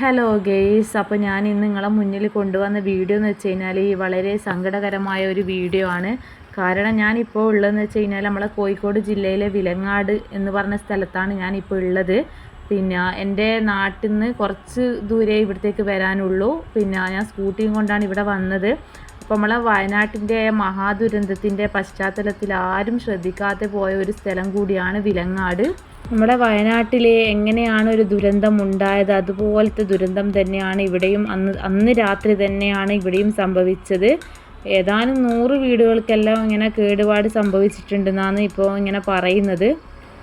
Hello guys അപ്പോൾ ഞാൻ ഇന്ന് നിങ്ങളെ മുന്നിൽ കൊണ്ടുവന്ന വീഡിയോ എന്ന് വെച്ച് കഴിഞ്ഞാൽ ഈ വളരെ സങ്കടകരമായ ഒരു വീഡിയോ ആണ്. കാരണം ഞാനിപ്പോൾ ഉള്ളതെന്ന് വെച്ച് കഴിഞ്ഞാൽ നമ്മളെ കോഴിക്കോട് ജില്ലയിലെ വിലങ്ങാട് എന്ന് പറഞ്ഞ സ്ഥലത്താണ് ഞാനിപ്പോൾ ഉള്ളത്. പിന്നെ എന്റെ നാട്ടിൽ നിന്ന് കുറച്ച് ദൂരെ ഇവിടത്തേക്ക് വരാനുള്ളൂ. പിന്നെ ഞാൻ സ്കൂട്ടിയും കൊണ്ടാണ് ഇവിടെ വന്നത്. അപ്പോൾ നമ്മളെ വയനാട്ടിന്റെ മഹാദുരന്തത്തിന്റെ പശ്ചാത്തലത്തിൽ ആരും ശ്രദ്ധിക്കാതെ പോയ ഒരു സ്ഥലം കൂടിയാണ് വിലങ്ങാട്. നമ്മുടെ വയനാട്ടിൽ എങ്ങനെയാണ് ഒരു ദുരന്തം ഉണ്ടായത്? അതുപോലത്തെ ദുരന്തം തന്നെയാണ് ഇവിടെയും അന്ന് അന്ന് രാത്രി തന്നെയാണ് ഇവിടെയും സംഭവിച്ചത്. ഏതാനും നൂറ് വീടുകൾക്കെല്ലാം ഇങ്ങനെ കേടുപാട് സംഭവിച്ചിട്ടുണ്ടെന്നാണ് ഇപ്പോൾ ഇങ്ങനെ പറയുന്നത്.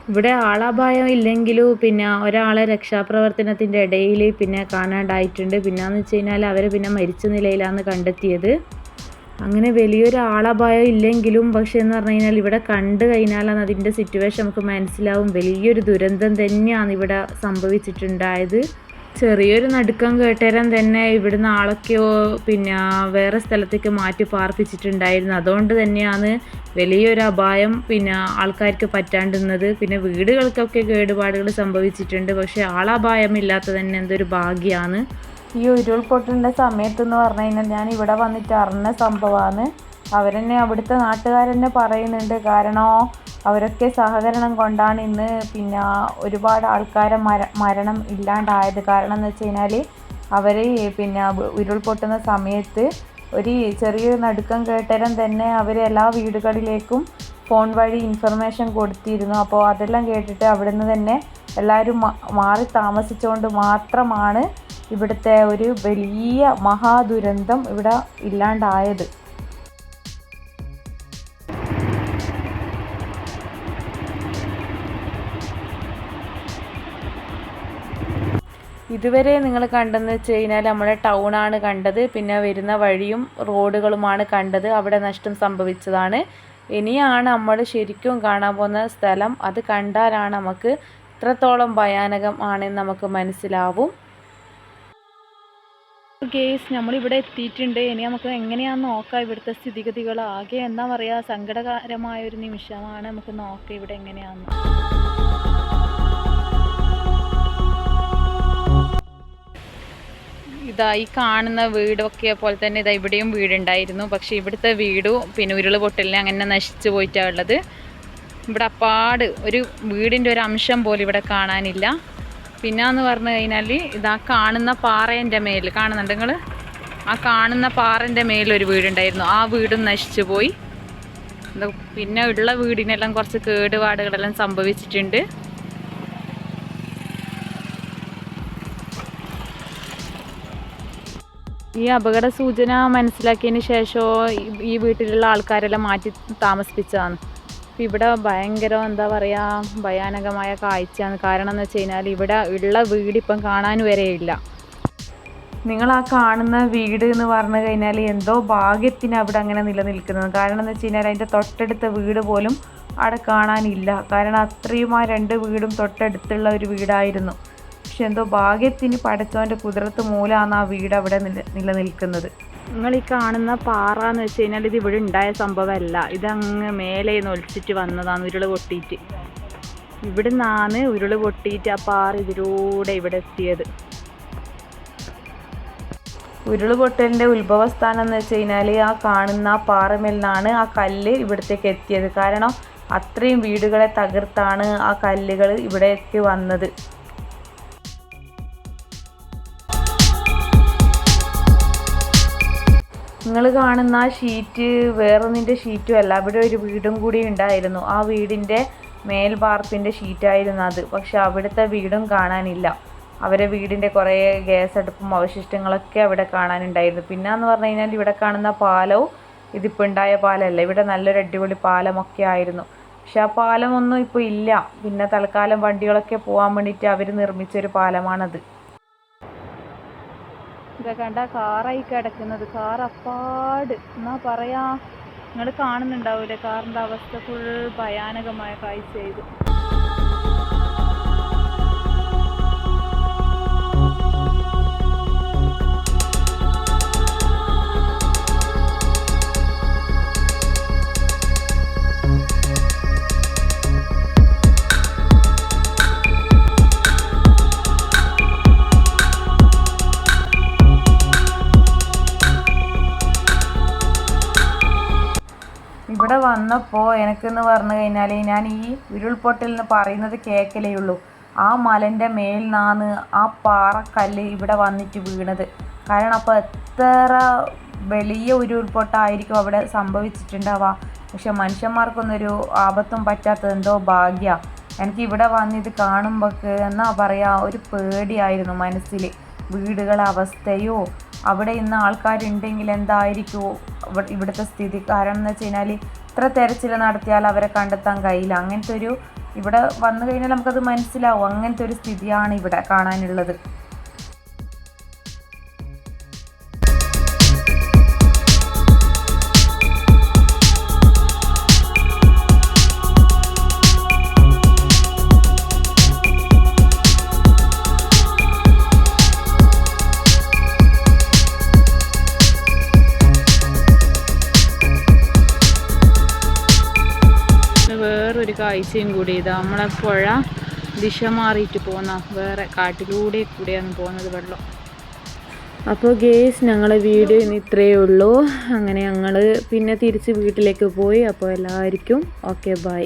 ഇവിടെ ആളാഭായം ഇല്ലെങ്കിലും പിന്നെ ഒരാളെ രക്ഷാപ്രവർത്തനത്തിന്റെ ഇടയിൽ പിന്നെ കാണാണ്ടായിട്ടുണ്ട്. പിന്നെയെന്ന് വെച്ച് കഴിഞ്ഞാൽ അവർ പിന്നെ മരിച്ച നിലയിലാണ് കണ്ടെത്തിയത്. അങ്ങനെ വലിയൊരു ആളപായം ഇല്ലെങ്കിലും പക്ഷേ എന്ന് പറഞ്ഞു കഴിഞ്ഞാൽ ഇവിടെ കണ്ടു കഴിഞ്ഞാലാണ് അതിന്റെ സിറ്റുവേഷൻ നമുക്ക് മനസ്സിലാവും. വലിയൊരു ദുരന്തം തന്നെയാണ് ഇവിടെ സംഭവിച്ചിട്ടുണ്ടായത്. ചെറിയൊരു നടുക്കം കേട്ടേരം തന്നെ ഇവിടുന്ന് ആളൊക്കെയോ പിന്നെ വേറെ സ്ഥലത്തേക്ക് മാറ്റി പാർപ്പിച്ചിട്ടുണ്ടായിരുന്നു. അതുകൊണ്ട് തന്നെയാണ് വലിയൊരു അപായം പിന്നെ ആൾക്കാർക്ക് പറ്റാണ്ടിരുന്നത്. പിന്നെ വീടുകൾക്കൊക്കെ കേടുപാടുകൾ സംഭവിച്ചിട്ടുണ്ട്. പക്ഷേ ആളപായം ഇല്ലാത്ത തന്നെ എന്തൊരു ഭാഗ്യമാണ് ഈ ഉരുൾപൊട്ടലിന്റെ സമയത്ത് എന്ന് പറഞ്ഞു കഴിഞ്ഞാൽ ഞാൻ ഇവിടെ വന്നിട്ട് അറിഞ്ഞ സംഭവമാണ്. അവരെന്നെ അവിടുത്തെ നാട്ടുകാരെന്നെ പറയുന്നുണ്ട്. കാരണം അവരൊക്കെ സഹകരണം കൊണ്ടാണ് ഇന്ന് പിന്നെ ഒരുപാട് ആൾക്കാരെ മര മരണം ഇല്ലാണ്ടായത്. കാരണം എന്ന് വെച്ച് കഴിഞ്ഞാൽ അവർ പിന്നെ ഉരുൾപൊട്ടുന്ന സമയത്ത് ഒരു ചെറിയൊരു നടുക്കം കേട്ടരം തന്നെ അവർ എല്ലാ വീടുകളിലേക്കും ഫോൺ വഴി ഇൻഫർമേഷൻ കൊടുത്തിരുന്നു. അപ്പോൾ അതെല്ലാം കേട്ടിട്ട് അവിടുന്ന് തന്നെ എല്ലാവരും മാറി താമസിച്ചുകൊണ്ട് മാത്രമാണ് ഇവിടുത്തെ ഒരു വലിയ മഹാദുരന്തം ഇവിടെ ഇല്ലാണ്ടായത്. ഇതുവരെ നിങ്ങൾ കണ്ടെന്ന് വെച്ച് കഴിഞ്ഞാൽ നമ്മുടെ ആണ് കണ്ടത് പിന്നെ വരുന്ന വഴിയും റോഡുകളുമാണ് കണ്ടത് അവിടെ നഷ്ടം സംഭവിച്ചതാണ്. ഇനിയാണ് നമ്മൾ ശരിക്കും കാണാൻ പോകുന്ന സ്ഥലം. അത് കണ്ടാലാണ് നമുക്ക് എത്രത്തോളം ഭയാനകമാണെന്ന് നമുക്ക് മനസ്സിലാവും. കേസ് നമ്മളിവിടെ എത്തിയിട്ടുണ്ട്. ഇനി നമുക്ക് എങ്ങനെയാണെന്ന് നോക്കാം. ഇവിടുത്തെ സ്ഥിതിഗതികൾ ആകെ എന്താ പറയുക സങ്കടകരമായ ഒരു നിമിഷമാണ്. നമുക്ക് നോക്കാം ഇവിടെ എങ്ങനെയാണെന്ന് ഇതാ ഈ കാണുന്ന വീടൊക്കെ പോലെ തന്നെ ഇതാ ഇവിടെയും വീടുണ്ടായിരുന്നു. പക്ഷേ ഇവിടുത്തെ വീടും പിന്നെ ഉരുൾ പൊട്ടലിനെ അങ്ങനെ നശിച്ചു പോയിട്ടാണ് ഉള്ളത്. ഇവിടെ അപ്പാട് ഒരു വീടിന്റെ ഒരു അംശം പോലും ഇവിടെ കാണാനില്ല. പിന്നെന്ന് പറഞ്ഞു കഴിഞ്ഞാൽ ഇതാ കാണുന്ന പാറേന്റെ മേൽ കാണുന്നുണ്ട് നിങ്ങൾ ആ കാണുന്ന പാറന്റെ മേലൊരു വീടുണ്ടായിരുന്നു. ആ വീടും നശിച്ചു പോയി. പിന്നെ ഉള്ള വീടിനെല്ലാം കുറച്ച് കേടുപാടുകളെല്ലാം സംഭവിച്ചിട്ടുണ്ട്. ഈ അപകട സൂചന മനസ്സിലാക്കിയതിന് ശേഷം ഈ വീട്ടിലുള്ള ആൾക്കാരെല്ലാം മാറ്റി താമസിപ്പിച്ചതാണ്? ഇവിടെ ഭയങ്കര എന്താ പറയുക ഭയാനകമായ കാഴ്ചയാണ്. കാരണം എന്ന് വെച്ച് കഴിഞ്ഞാൽ ഇവിടെ ഉള്ള വീട് ഇപ്പം കാണാൻ വരെയില്ല നിങ്ങൾ ആ കാണുന്ന വീട് എന്ന് പറഞ്ഞു കഴിഞ്ഞാൽ എന്തോ ഭാഗ്യത്തിന് അവിടെ അങ്ങനെ നിലനിൽക്കുന്നത്. കാരണം എന്ന് വെച്ച് കഴിഞ്ഞാൽ അതിന്റെ തൊട്ടടുത്ത വീട് പോലും അവിടെ കാണാനില്ല. കാരണം അത്രയും ആ രണ്ട് വീടും തൊട്ടടുത്തുള്ള ഒരു വീടായിരുന്നു. പക്ഷെ എന്തോ ഭാഗ്യത്തിന് പടച്ചവന്റെ കുതിരത്ത് മൂലമാണ് ആ വീട് അവിടെ നില നിലനിൽക്കുന്നത്. നിങ്ങൾ ഈ കാണുന്ന പാറ എന്ന് വെച്ച് കഴിഞ്ഞാൽ ഇത് ഇവിടെ ഉണ്ടായ സംഭവമല്ല. ഇതങ്ങ് മേലെ ഒലിച്ചിട്ട് വന്നതാണ് ഉരുൾ പൊട്ടിയിട്ട് ഇവിടെ നിന്നാണ് ഉരുൾ പൊട്ടിയിട്ട് ആ പാറ ഇതിലൂടെ ഇവിടെ എത്തിയത്. ഉരുൾ പൊട്ടലിന്റെ ഉത്ഭവസ്ഥാനം എന്ന് വെച്ച് കഴിഞ്ഞാൽ ആ കാണുന്ന പാറമേൽ നിന്നാണ് ആ കല്ല് ഇവിടത്തേക്ക് എത്തിയത്. കാരണം അത്രയും വീടുകളെ തകർത്താണ് ആ കല്ലുകൾ ഇവിടേക്ക് വന്നത്. നിങ്ങൾ കാണുന്ന ആ ഷീറ്റ് വേറൊന്നിന്റെ ഷീറ്റും അല്ല. അവിടെ ഒരു വീടും കൂടി ഉണ്ടായിരുന്നു. ആ വീടിന്റെ മേൽവാർപ്പിന്റെ ഷീറ്റായിരുന്നു അത്. പക്ഷെ അവിടുത്തെ വീടും കാണാനില്ല. അവരെ വീടിന്റെ കുറേ ഗ്യാസ് അടുപ്പും അവശിഷ്ടങ്ങളൊക്കെ അവിടെ കാണാനുണ്ടായിരുന്നു. പിന്നെ എന്ന് പറഞ്ഞു കഴിഞ്ഞാൽ ഇവിടെ കാണുന്ന പാലവും ഇതിപ്പോൾ ഉണ്ടായ പാലമല്ല ഇവിടെ നല്ലൊരു അടിപൊളി പാലമൊക്കെ ആയിരുന്നു. പക്ഷെ ആ പാലമൊന്നും ഇപ്പോൾ ഇല്ല. പിന്നെ തൽക്കാലം വണ്ടികളൊക്കെ പോകാൻ വേണ്ടിയിട്ട് അവർ നിർമ്മിച്ചൊരു പാലമാണത്. ഇതാ കണ്ട കാറായി കിടക്കുന്നത്. കാർ അപ്പാട്. എന്നാ പറയാ? നിങ്ങൾ കാണുന്നുണ്ടാവൂലേ? കാറിന്റെ അവസ്ഥ ഫുൾ ഭയാനകമായ കാഴ്ച ചെയ്തു ഇവിടെ വന്നപ്പോൾ എനിക്കെന്ന് പറഞ്ഞു കഴിഞ്ഞാൽ ഞാൻ ഈ ഉരുൾപൊട്ടൽ എന്ന് പറയുന്നത് കേൾക്കലേ ഉള്ളൂ ആ മലന്റെ മേൽനാന്ന് ആ പാറക്കല്ല് ഇവിടെ വന്നിട്ട് വീണത്. കാരണം അപ്പോൾ എത്ര വലിയ ഉരുൾപൊട്ടായിരിക്കും അവിടെ സംഭവിച്ചിട്ടുണ്ടാവുക. പക്ഷെ മനുഷ്യന്മാർക്കൊന്നൊരു ആപത്തും പറ്റാത്തത് എന്തോ ഭാഗ്യ. എനിക്ക് ഇവിടെ വന്ന് ഇത് കാണുമ്പോൾക്ക് എന്നാ പറയുക ഒരു പേടിയായിരുന്നു മനസ്സിൽ വീടുകളുടെ അവസ്ഥയോ അവിടെ ഇന്ന് ആൾക്കാരുണ്ടെങ്കിൽ എന്തായിരിക്കുമോ ഇവിടുത്തെ സ്ഥിതി കാരണം എന്ന് വെച്ച് കഴിഞ്ഞാൽ ഇത്ര തെരച്ചിൽ നടത്തിയാൽ അവരെ കണ്ടെത്താൻ കഴിയില്ല. അങ്ങനത്തെ ഒരു ഇവിടെ വന്നു കഴിഞ്ഞാൽ നമുക്കത് മനസ്സിലാവും. അങ്ങനത്തെ ഒരു സ്ഥിതിയാണ് ഇവിടെ കാണാനുള്ളത്. കാഴ്ചയും കൂടി ഇതാ നമ്മളെ പുഴ ദിശ മാറിയിട്ട് പോകുന്ന വേറെ കാട്ടിലൂടെ കൂടെയാണ് പോകുന്നത് വെള്ളം. അപ്പോൾ ഗേസ് ഞങ്ങളെ വീഡിയോ ഇന്ന് ഇത്രയേ ഉള്ളൂ. അങ്ങനെ ഞങ്ങൾ പിന്നെ തിരിച്ച് വീട്ടിലേക്ക് പോയി. അപ്പോൾ എല്ലാവർക്കും ഓക്കെ ബൈ